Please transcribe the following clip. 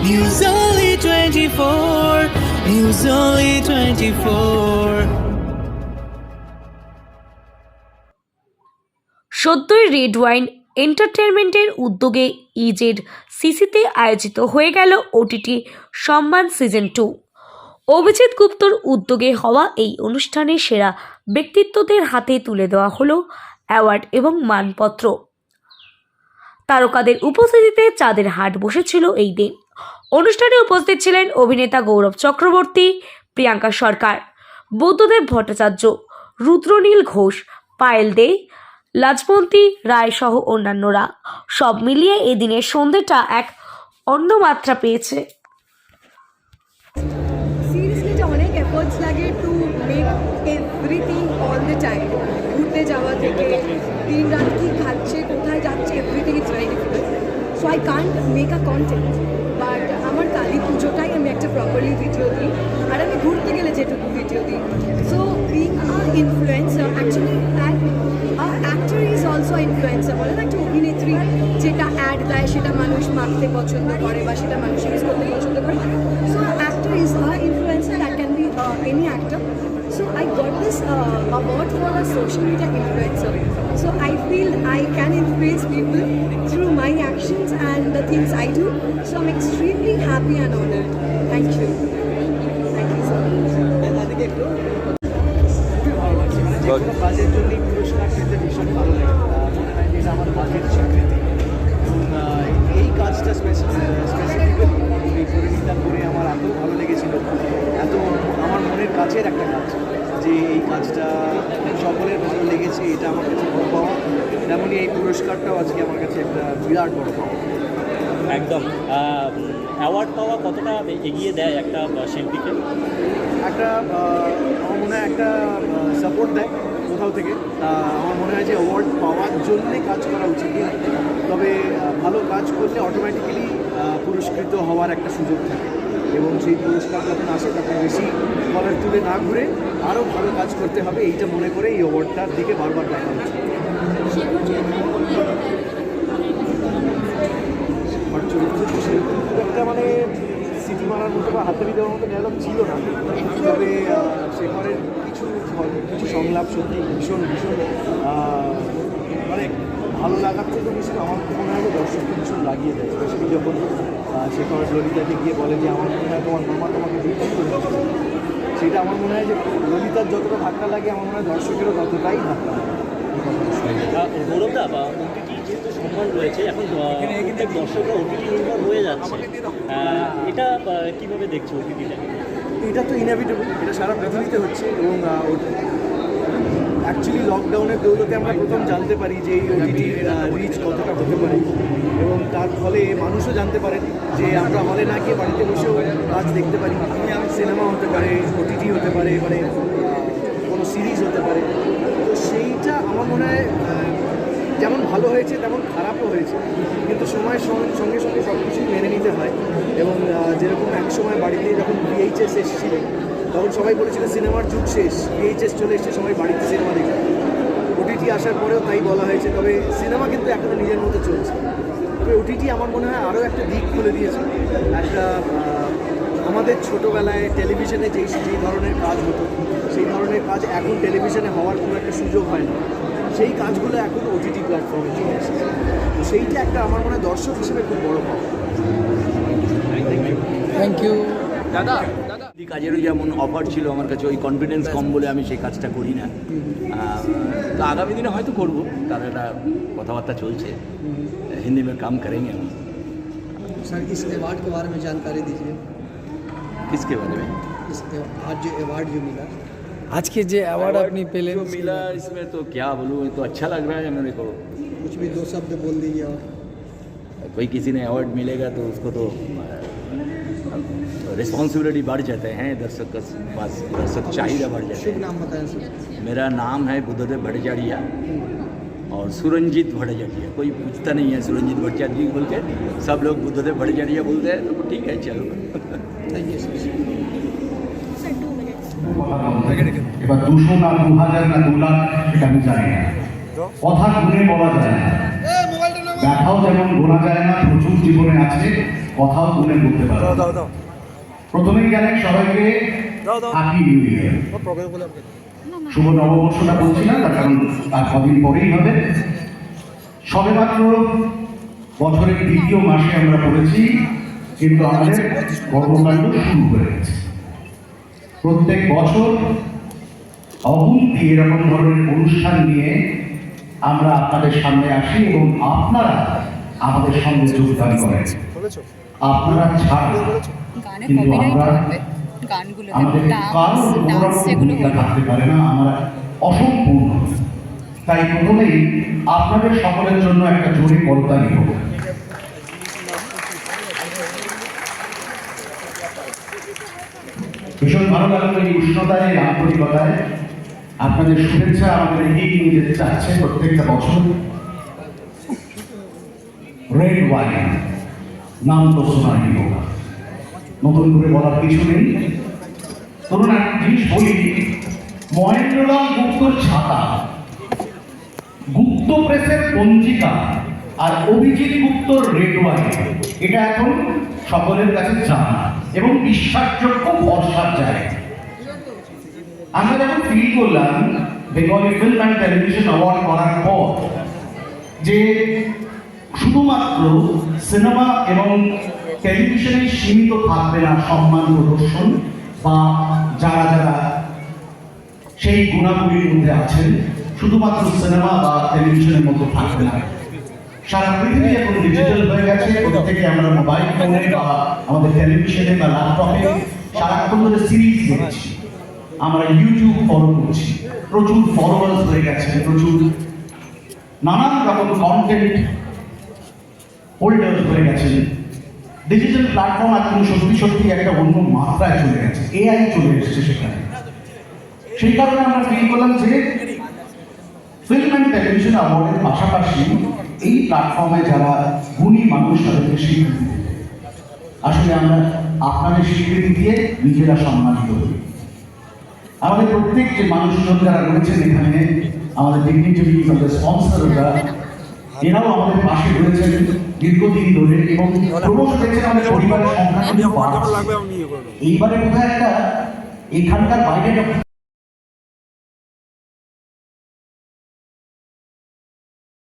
News Only 24. News Only 24. সদ্যই red wine এন্টারটেনমেন্টের উদ্যোগে ইজেড সিসিতে আয়োজিত হয়ে গেল ওটিটি সম্মান সিজন টু অভিজিৎ গুপ্তর উদ্যোগে হওয়া এই অনুষ্ঠানে সেরা ব্যক্তিত্বদের হাতে তুলে দেওয়া হলো অ্যাওয়ার্ড এবং মানপত্র তারকাদের উপস্থিতিতে চাঁদের হাট বসেছিল এই দিন অনুষ্ঠানে উপস্থিত ছিলেন অভিনেতা গৌরব চক্রবর্তী, প্রিয়াঙ্কা সরকার, বুদ্ধদেব ভট্টাচার্য, রুদ্রনীল ঘোষ, পায়েল দে লাজবন্তী রায় সহ অন্যান্যরা। সব মিলিয়ে এদিনের সন্ধ্যেটা এক অন্য মাত্রা পেয়েছে ঘুরতে যাওয়া থেকে রাত কী খাচ্ছে, কোথায় যাচ্ছে everything is very difficult so I can't make a content একটা প্রপারলি ভিডিও দিই আর আমি ঘুরতে গেলে যেটুকু ভিডিও দিই so being a influencer actually actor is also influencer বলে না একটা অভিনেত্রী যেটা অ্যাড দেয় সেটা মানুষ মাখতে পছন্দ করে বা সেটা মানুষ ইউজ করতে পছন্দ করে so actor is a influencer that can be uh, any actor so i got this uh, award for a social media influencer so i feel i can influence people through my actions and the things i do so i'm extremely happy and honored Thank you. Thank you so much. খুবই ভালো লাগছে যে কোনো কাজের জন্যই পুরস্কার পেতে ভীষণ ভালো লাগে মনে হয় যে আমার কাজের স্বীকৃতি এবং এই কাজটা স্পেসিফিক্যালি এই পরিণীতা করে আমার এত ভালো লেগেছিল। এত আমার মনের কাছের একটা কাজ যে এই কাজটা সকলের ভালো লেগেছে এটা আমার কাছে বড় পাওয়া। তেমনই এই পুরস্কারটাও আজকে আমার কাছে একটা বিরাট বড় পাওয়া। একদম অ্যাওয়ার্ড পাওয়া কতটা এগিয়ে দেয় একটা শিল্পীকে? একটা আমার মনে হয় একটা সাপোর্ট দেয় কোথাও থেকে। আমার মনে হয় যে অ্যাওয়ার্ড পাওয়ার জন্যে কাজ করা উচিত তবে ভালো কাজ করলে অটোমেটিক্যালি পুরস্কৃত হওয়ার একটা সুযোগ থাকে। এবং সেই পুরস্কার যখন আসে, তখন বেশি কলার তুলে না ঘুরে আরও ভালো কাজ করতে হবে, এইটা মনে করে এই অ্যাওয়ার্ডটার দিকে বারবার দেখা উচিত আমার চরিত্র তো সেরকম খুব একটা মানে সিটি মারার মতো বা হাতে দেওয়ার মতো ডায়লগ ছিল না। তবে শেখরের কিছু কিছু সংলাপ সত্যি ভীষণ ভীষণ মানে ভালো লাগার থেকে বেশি আমার মনে হয় দর্শককে ভীষণ লাগিয়ে দেয়। স্পেশালি যখন শেখর ললিতাকে গিয়ে বলে যে, আমার মনে হয় তোমার মামা তোমাকে বিক্রি সেটা আমার মনে হয় যে ললিতার যতটা ধাক্কা লাগে, আমার মনে হয় দর্শকেরও ততটাই ধাক্কা লাগে। গৌরবদা বা যেহেতু সম্মান রয়েছে। এখন প্রত্যেক দর্শকরা ওটিটি নির্ভর হয়ে যাচ্ছে। এটা কীভাবে দেখছ ওটিটিটা এটা তো ইনএভিটেবল এটা সারা পৃথিবীতে হচ্ছে এবং অ্যাকচুয়ালি লকডাউনের দৌলতে আমরা প্রথম জানতে পারি যে এই ওটিটির রিচ কতটা হতে পারে। এবং তার ফলে মানুষও জানতে পারেন যে আমরা হলে না গিয়ে বাড়িতে বসেও কাজ দেখতে পারি। সিনেমা হতে পারে ওটিটি হতে পারে মানে কোনো সিরিজ হতে পারে। তো সেইটা আমার মনে হয় যেমন ভালো হয়েছে, তেমন খারাপও হয়েছে। কিন্তু সময়ের সঙ্গে সঙ্গে সব কিছুই মেনে নিতে হয়। এবং যেরকম এক সময় বাড়িতে যখন ভিএইচএস এসেছিল, তখন সবাই বলেছিল, সিনেমার যুগ শেষ। ভিএইচএস চলে এসছে, সবাই বাড়িতে সিনেমা দেখে ওটিটি আসার পরেও তাই বলা হয়েছে। তবে সিনেমা কিন্তু এখনও নিজের মতো চলছে। তবে ওটিটি আমার মনে হয় আরও একটা দিক খুলে দিয়েছে। একটা আমাদের ছোটোবেলায় টেলিভিশনে যেই যেই ধরনের কাজ হতো, সেই ধরনের কাজ এখন টেলিভিশনে হওয়ার কোনো একটা সুযোগ হয় না সেই কাজগুলো এখন ওটিটি প্ল্যাটফর্মে চলে এসেছে তো সেইটা একটা আমার মনে হয় দর্শক হিসেবে খুব বড় পাওয়া থ্যাংক ইউ এই কাজেরও যেমন অফার ছিল আমার কাছে ওই কনফিডেন্স কম বলে আমি সেই কাজটা করি না আহ, তো আগামী দিনে হয়তো করব তার একটা কথাবার্তা চলছে হিন্দি में काम करेंगे हम सर इस अवार्ड के बारे में जानकारी दीजिए किसके बारे में इस आज जो अवार्ड जो मिला आज के जो अवार्ड अपनी पहले जो मिला इसमें तो क्या बोलूँ तो अच्छा लग रहा है मेरे को। कुछ भी दो शब्द बोल दीजिए और। कोई किसी ने अवार्ड मिलेगा तो उसको तो रिस्पॉन्सिबिलिटी बढ़ जाते हैं दर्शक के पास दर्शक चाहिए बढ़ जाते शुभ हैं। नाम बताएँ सर। मेरा नाम है बुद्धदेव भट्टाचार्य और सुरंजीत भट्टाचार्य कोई पूछता नहीं है सुरंजीत भट्टाचार्य बोल के सब लोग बुद्धदेव भट्टाचार्य बोलते हैं तो ठीक है चलो। थैंक यू सर এবার দুশো না দু হাজার না দু লাখ এটা আমি জানি না। কথা শুনে বলা যায় না। ব্যথাও যেমন গোনা যায় না প্রচুর জীবনে আছে কথাও তুলে বলতে পারব না। প্রথমেই জানাই সবাইকে হ্যাপি নিউ ইয়ার শুভ নববর্ষটা বলছি না তার কারণ তার কদিন পরেই হবে। সবে মাত্র বছরের দ্বিতীয় মাসে আমরা পড়েছি কিন্তু আমাদের কর্মকাণ্ড শুরু হয়ে গেছে। প্রত্যেক বছর অগুন্তি এরকম ধরনের অনুষ্ঠান নিয়ে আমরা আপনাদের সামনে আসি এবং আপনারা আমাদের সঙ্গে যোগদান করেন। আপনারা ছাড়া কিন্তু আমরা আমাদের কারও কোনো ভূমিকা থাকতে পারে না আমরা অসম্পূর্ণ। তাই প্রথমেই আপনাদের সকলের জন্য একটা জোরে করতালি হোক ভীষণ ভালো লাগল এই উষ্ণতায় এই আন্তরিকতায়। আপনাদের শুভেচ্ছা আমাদের এগিয়ে নিয়ে যেতে চাচ্ছে প্রত্যেকটা বছর। রেড ওয়াইন নাম তো হোক নতুন করে বলার কিছু নেই। ধরুন একটা জিনিস বলি, মহেন্দ্রলাল গুপ্তর ছাতা, গুপ্ত প্রেসের পঞ্জিকা আর অভিজিৎ গুপ্তর রেড ওয়াইন এটা এখন সকলের কাছে জানা এবং বিশ্বাসযোগ্য ভরসার জায়গা। আমরা যখন ফিল করলাম Bengali film and television award করার পর, যে শুধুমাত্র সিনেমা এবং টেলিভিশনে সীমিত থাকবে না সম্মান প্রদর্শন, বা যারা যারা সেই গুণাগুলির মধ্যে আছেন, শুধুমাত্র সিনেমা বা টেলিভিশনের মতো থাকবে না। সারা পৃথিবী এখন ডিজিটাল হয়ে গেছে প্রত্যেকে আমরা মোবাইল ফোনে বা আমাদের টেলিভিশনে বা ল্যাপটপে সারাক্ষণ ধরে সিরিজ দেখছি। আমরা ইউটিউব ফলো করছি। প্রচুর ফলোয়ার্স হয়ে গেছে, প্রচুর নানান রকম কন্টেন্ট হোল্ডার্স হয়ে গেছে। ডিজিটাল প্ল্যাটফর্ম এখন সত্যি সত্যি একটা অন্য মাত্রায় চলে গেছে এআই চলে এসেছে সেখানে। সেই কারণে আমরা ফিল করলাম যে ফিল্ম অ্যান্ড টেলিভিশন অ্যাওয়ার্ডের পাশাপাশি এই প্ল্যাটফর্মে যারা গুণী মানুষ তাদেরকে স্বীকৃতি আসলে আমরা আপনাদের স্বীকৃতি দিয়ে নিজেরা সম্মানিত হই। আমাদের প্রত্যেক যে মানুষজন যারা রয়েছেন এখানে আমাদের ডিগনিটারি আমাদের স্পন্সররা এরাও আমাদের পাশে রয়েছেন দীর্ঘদিন ধরে এবং ক্রমশ দেখছেন আমাদের পরিবারের সংখ্যা এইবারে কোথায় একটা এখানকার বাইরে